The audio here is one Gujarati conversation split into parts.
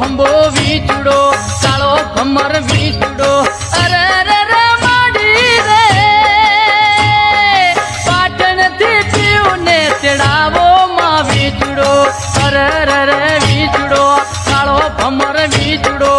હંબો વીચડો કાળો ભમર વીચડો અરે રે રે માડી રે. પાટણથી પીવને તેડાવો માં વીચડો અરે રે રે વીચડો કાળો ભમર વીચડો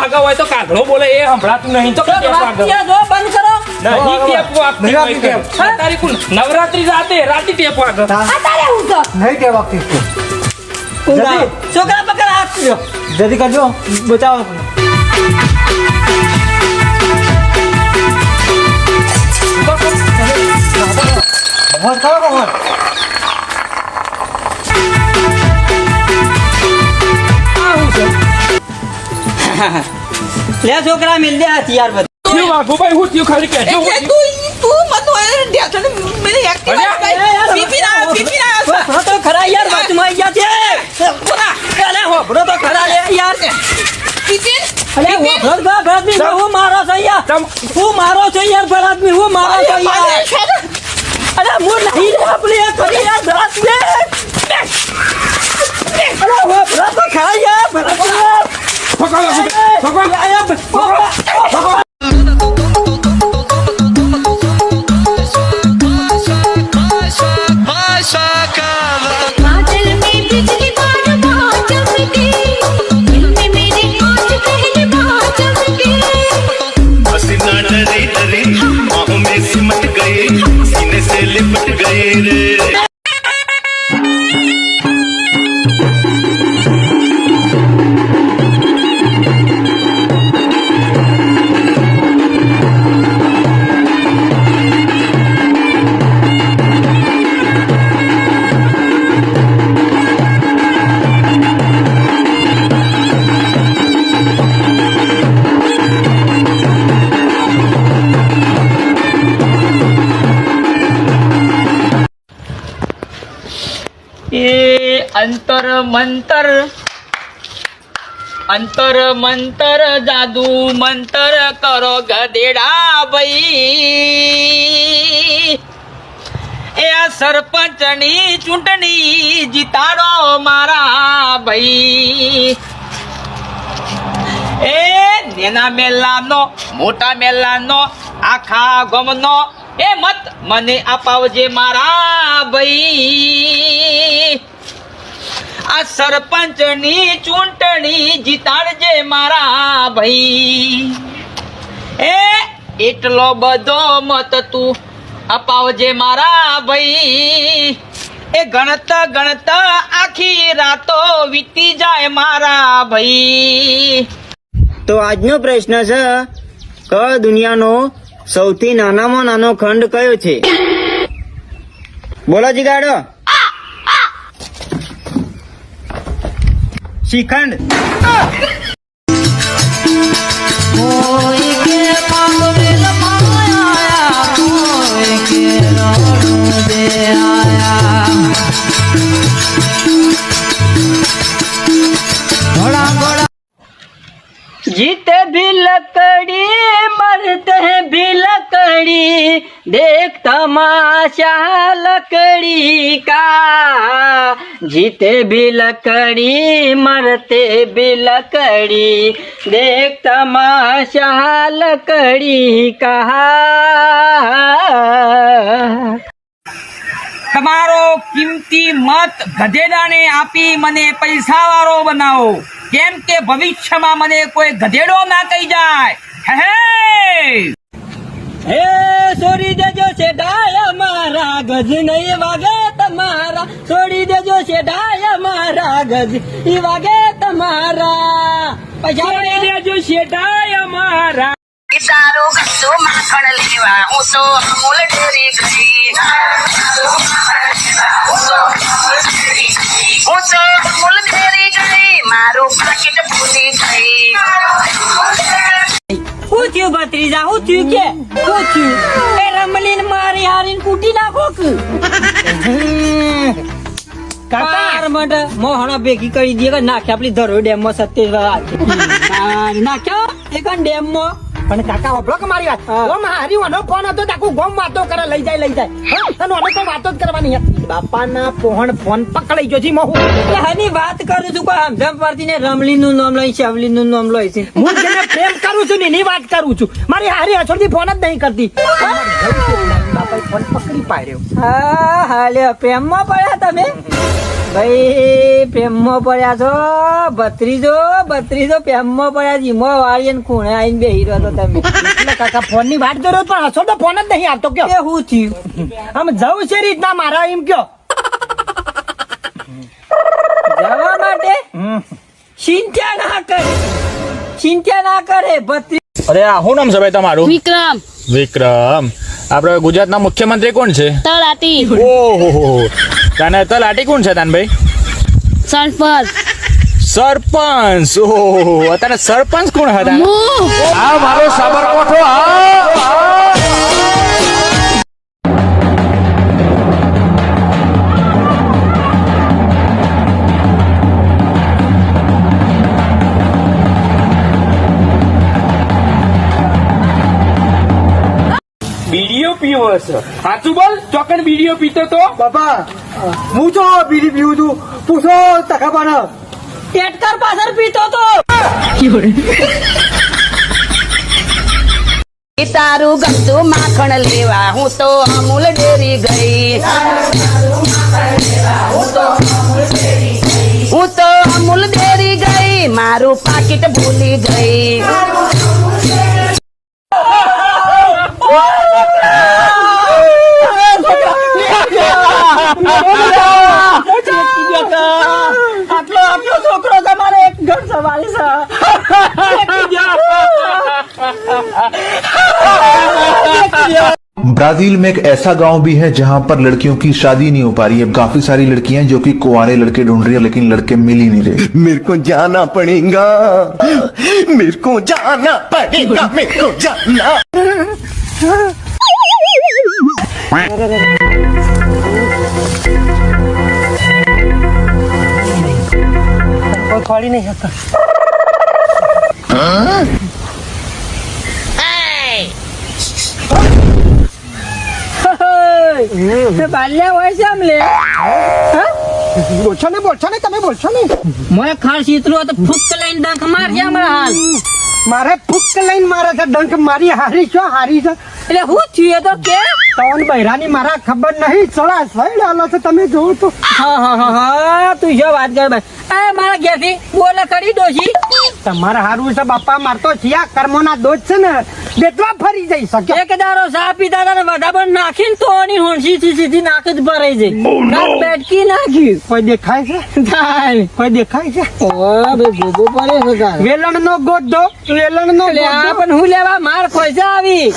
વાગે હોય તો કાગડો બોલે એ સંભળાતું નહીં. તો બંધ કરો. નહીં ટેપ વાગતી તારી કુલ નવરાત્રી રાતે રાતે ટેપ વાગે અત્યારે હું તો. નહીં કે વખતે છોકરા પકડ હાથ. જલ્દી કરજો. બચાવો. હોશ કરો કે લે છોકરા મિલ દે હથિયાર બધા. થયું વાઘુભાઈ હું થયું ખાલી હું થયું. તું તું મતો એ ઢેસણ મેરી એક્ટિવા પીપી ના પીપી ના હા તો ખરા યાર વાતમાં ગયા છે. પૂરા અલે હોભળો તો ખરા લે યાર. પીપી અલે હોભળો તો ખરા આદમી હું મારો છે યાર. તમ હું મારો છે યાર ભલા આદમી હું મારો છે યાર. અરે હું નહીં રે આપણે કરી યાર ભલા આદમી અરે હોભળો તો ખરા યાર ભલા આદમી. પકડો, પકડો, પકડો. આયા, અંતર મંતર. અંતર મંતર જાદુ મંતર કરો ગધેડા ભાઈ. એ આ સરપંચની ચૂંટણી જીતાડો મારા ભાઈ. એ નેના મેલાનો, મોટા મેલાનો, આખા ગમનો, એ મત મને અપાવજે મારા ભાઈ. આ સરપંચની ચૂંટણી જીતાડજે મારા ભાઈ. એ, એટલો બધો મત તું અપાવજે મારા ભાઈ. એ ગણત ગણત આખી રાતો વીતી જાય મારા ભાઈ. તો આજનો પ્રશ્ન છે, ક દુનિયાનો સૌથી નાનામાં નાનો ખંડ કયો છે? બોલો જીગાડો. શ્રીખંડ लकड़ी देख तमाशा लकड़ी का जीते भी लकड़ी मरते भी लकड़ी देख तमाशा लकड़ी का તમારો કિંમતી મત ગધેડાને આપી મને પૈસા વાળો બનાવો કેમ કે ભવિષ્યમાં મને કોઈ ગધેડો ના કહી જાય હે હે છોડી દેજો શેઠાય મારા ગજ નહીં વાગે તમારા. છોડી દેજો શેઠાય મારા ગજ ઈ વાગે તમારા. પૈસા છોડી દેજો છે અમારા મારા ઘસો માખણ લેવા હું તો અમૂલ ડરી ગઈ હું તો અમૂલ ડરી ગઈ મારું પાકીટ ભૂલી ગઈ હું થયું ભત્રીજા? હું થયું કે? હું થયું? એ રમલીન મારી હારીને કૂટી નાખો કે? કાકા. માટે મોહણા ભેગી કરી દે કે નાખ્યા આપણી ધરો ડેમમાં સત્ય નાખ્યો? એક ડેમમાં પણ કાકા હોભળો કે મારી વાત. હારી વાનો ફોન હતો આખું ગોમ વાતો કરે લઈ જાય લઈ જાય? અને વાતો જ કરવાની બાપાના પોહણ ફોન પકડાઈ ગયો છે મહુ. એટલે હની વાત કરું છું કોઈ સમજણ પડતી ને રમલી નું નામ લઈ શેવલી નું નામ લઈ છે. હું જેને પ્રેમ કરું છું ને એની વાત કરું છું. મારી હારી અછોડથી ફોન જ નહીં કરતી. બાપાએ ફોન પકડી પાડ્યો. હા હાલે પ્રેમમાં પડ્યા તમે? ભાઈ પ્રેમમાં પડ્યા છો? બત્રીજો બત્રીજો પ્રેમમાં પડ્યા છે. ઈમો વાળી ને ખૂણે આવીને બેહી રહ્યો તો તમે. એટલે કાકા ફોનની વાત કર્યો પણ હશો તો ફોન જ નહીં આવતો કયો. એ હું થયું? આમ જવું છે રીતના મારા એમ કયો. જવા માટે? ચિંતા ના કરે. ચિંતા ના કરે બત્રી અરે આ શું નામ છે ભાઈ તમારું? વિક્રમ. વિક્રમ. આપડે ગુજરાતના મુખ્યમંત્રી કોણ છે? તળાટી. ઓહો. તને લાટી કોણ છે તાન ભાઈ સરપંચ. સરપંચ. ઓહો અત્યારે સરપંચ કોણ હતા આ મારો સાબરકોઠો આ પીવો હશે. સાચું બોલ? ચોકન બીડીઓ પીતો તો? બાપા હું તો બીડી પીવું છું? પૂછો ટકા પેટકર ટેટકર પાછળ પીતો તો. તારું ગમતું માખણ લેવા હું તો અમૂલ ડેરી ગઈ. હું તો અમૂલ ડેરી ગઈ મારું પાકીટ ભૂલી ગઈ. આટલો આટલો છોકરો તમારે એક ઘર સવારી ब्राजील में एक ऐसा गांव भी है जहां पर लड़कियों की शादी नहीं हो पा रही है काफी सारी लड़कियां जो कि कुंवारे लड़के ढूंढ रही है लेकिन लड़के मिल ही नहीं रहे मेरे को जाना पड़ेगा मेरे को जाना पड़ेगा मेरे को जाना કોઈ ખોલી નહીં શકતા બાલ્યા હોય છે આમ લે બોલશો ને બોલશો ને તમે બોલશો ને મોય ખાર સીતરું તો ફૂક લઈને ડંખ માર છે હમણાં હાલ મારે ફૂક લઈને મારે છે ડંક મારી હારી છો હારી છે. એટલે હું થયું એ તો કે? તવન બૈરાની મારા ખબર નહીં ચડા સૈડ આલો છે તમે જોવો તો. હા હા હા હા તું જો વાત કર ભાઈ એ મારા ઘેરથી બોલે કરી ડોશી. તમારે હારું છે બાપા મારતો છિયા કર્મોના દોષ છે ને બેટવા ફરી જઈ શકે. એક દારો સા પીતા બધા પણ નાખીને તો ની હોંશી થી સીધી નાક જ ભરાઈ જઈ. ના બેટકી નાખી કોઈ દેખાય છે? થાય. કોઈ દેખાય છે? ઓ બે ભોગો પડે છે વેલણ નો ગોડો વેલણ નો પણ હું લેવા માર ખોઈસા આવી.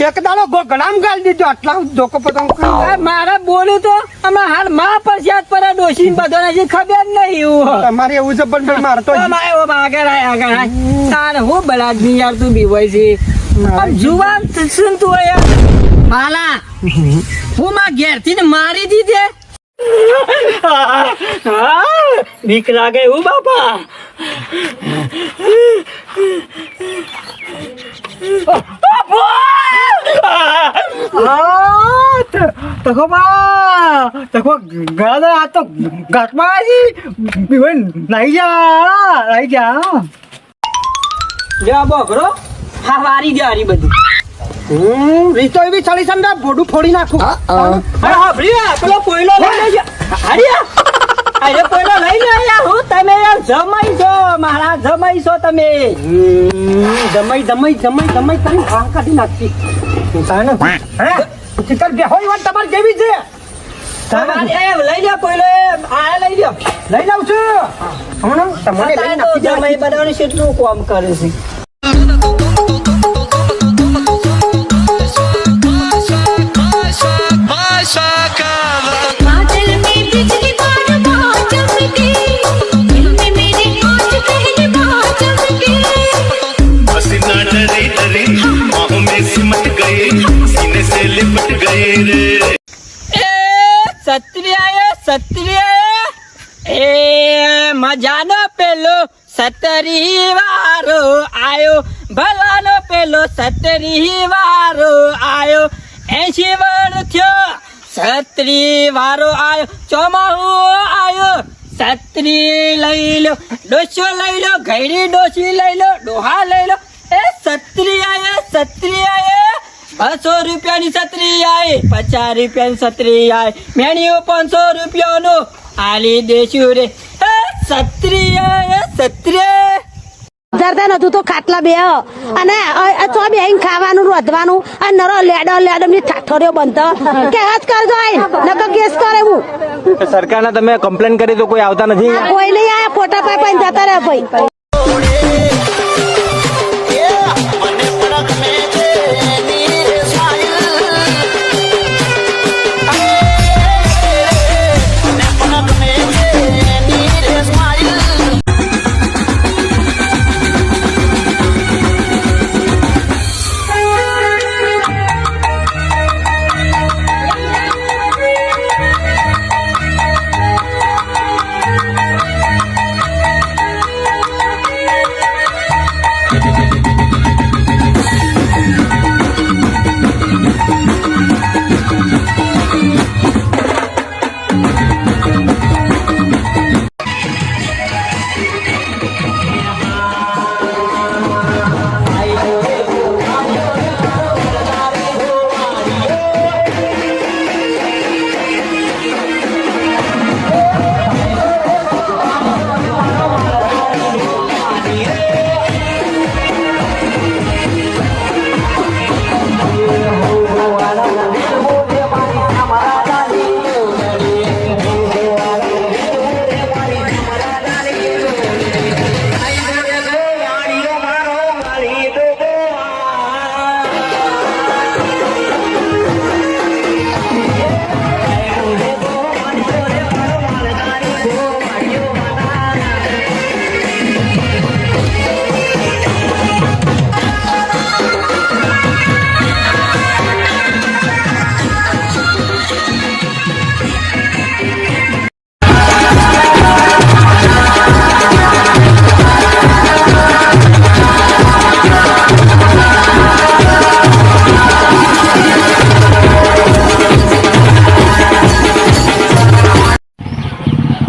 એક દાડો ગોગડામ ગાલ દીધો. આટલા ધોકો પતંગ મારે બોલું તો આમાં હાલમાં પર યાદ પર ડોશી બધાને જે ખબર નહીં એવું તમારે એવું છે પણ મારે મારતો માયો ઓ આગળ આય આગળ આય તારે હું બલાદમી યાર તું બી હોય છે. પણ જુવાન શું તું હોય યાર? હાલા હું માં ઘેરથી મારી દીધે. બીક લાગે હું બાપા. ત- તકો બા તકો ગાદા આ તો ગાટમાં આવી બીવન નાઈ જા નાઈ જા. લે બોકરો હા વારી દે હારી બધી. હમ રીતો એવી છે ને બોડું ફોડી નાખું. અરે હા ભ્રિયા પેલો કોયલો લઈ લેજો હરિયા અરે કોયલો લઈ લે યાર હું તમે યાર જમાઈ છો મારા જમાઈ છો તમે. જમાઈ જમાઈ જમાઈ જમાઈ કરી ભાંગ કાઢી નાખી. તાને હે? ચિકન બે હોય વાત તમારી જેવી છે. તમારે એ લઈ લો કોયલો એ આ લઈ લો લઈ જાવ છું. હમણાં તમને લઈ નાખી જમાઈ. બનાવવાની કેટલું કામ કરે છે. સત્રીય એ મજાનો પેલો સતરી વારો આયો. ભલાનો પેલો સતરી વારો આયો. એસી વર્ષ થયો સત્રી વારો આયો. ચોમાહુ આયો, સત્રી લઈ લો, ડોસો લઈ લો, ઘડી ડોસી લઈ લો, ડોહા લઈ લો. એ સત્રી આયે સત્રી આયે બસો રૂપિયાની છત્રી આય પચાસ રૂપિયાની છત્રી આય મેણીઓ પાંચસો રૂપિયાનો. આલી દેશું રે. છત્રી આય છત્રી ધરતા નતું તો ખાટલા બે અને તો બે ખાવાનું રોધવાનું. અને નરો લેડો લેડો ની ઠાઠોરીઓ બનતો કે જ કરજો નકર કેસ કરે હું. સરકારને તમે કમ્પ્લેન કરી તો કોઈ આવતા નથી આ કોઈ નહીં આયા ફોટા પાઈ પાઈને જતા રહ્યા ભાઈ.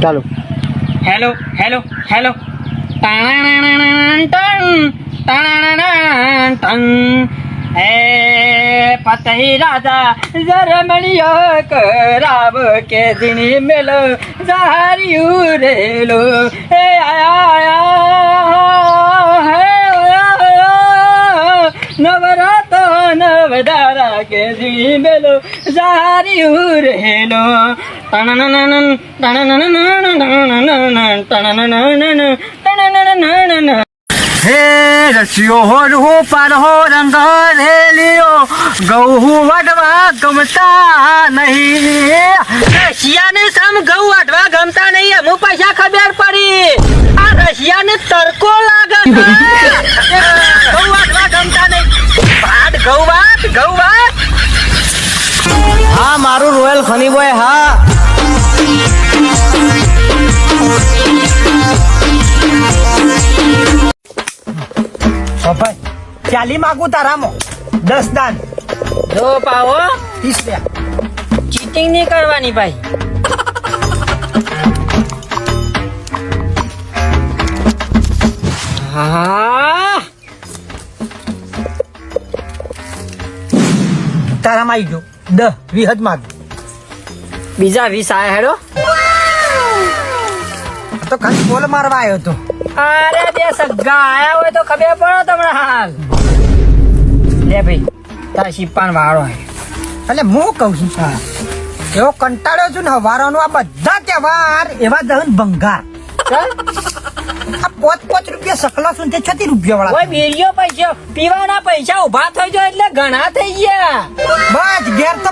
ચાલો. હેલો હેલો હેલો હે પતહી રાજા જરમણીયો કરાવ કે દિની મેલો ઝારિયું રેલો હે આયા હે નવરાતો નવદારા કે દિની મેલો રેલો ટણનનનન ટણનનનન ટણનનનન ટણનનનન હે રસિયો હોડવું પારહો રંગ રેલિયો ગૌ વડવા ગમતા નહીં. રશિયાને સમ ગૌ વાટવા ગમતા નહીં અમુક પૈસા ખબર પડી. આ રશિયાને તરકો લાગે ગૌ ઘઉં વાટવા ગમતા નહીં. વાટ ગૌ વાટ ગૌ વાટ. હા મારું રોયલ ફની બોય હા. ભાઈ ચાલી માગું તારામાં? દસ દાન. જો પાવો. ત્રીસ રૂપિયા. ચીટિંગ નહીં કરવાની ભાઈ. હા. તારામાં આવી ગયો. દસ વિહદ માગ બીજા વીસ આયા હેડો. તો ખાલી બોલ મારવા આવ્યો તો. અરે બે સગા આયા હોય તો ખબર પડે તમને હાલ. લે ભાઈ તારા શિપાન વાળો હે એટલે હું કહું છું હા એવો કંટાળ્યો છું ને હવારોનો આ બધા તહેવાર એવા દહન ભંગાર. આ પોચ પોચ રૂપિયા સકલા છું? તે છતી રૂપિયા ઓય વાળા બીડીઓ પૈસા. પીવાના પૈસા ઊભા થઈ જાય એટલે ઘણા થઈ ગયા. બસ ઘેર તો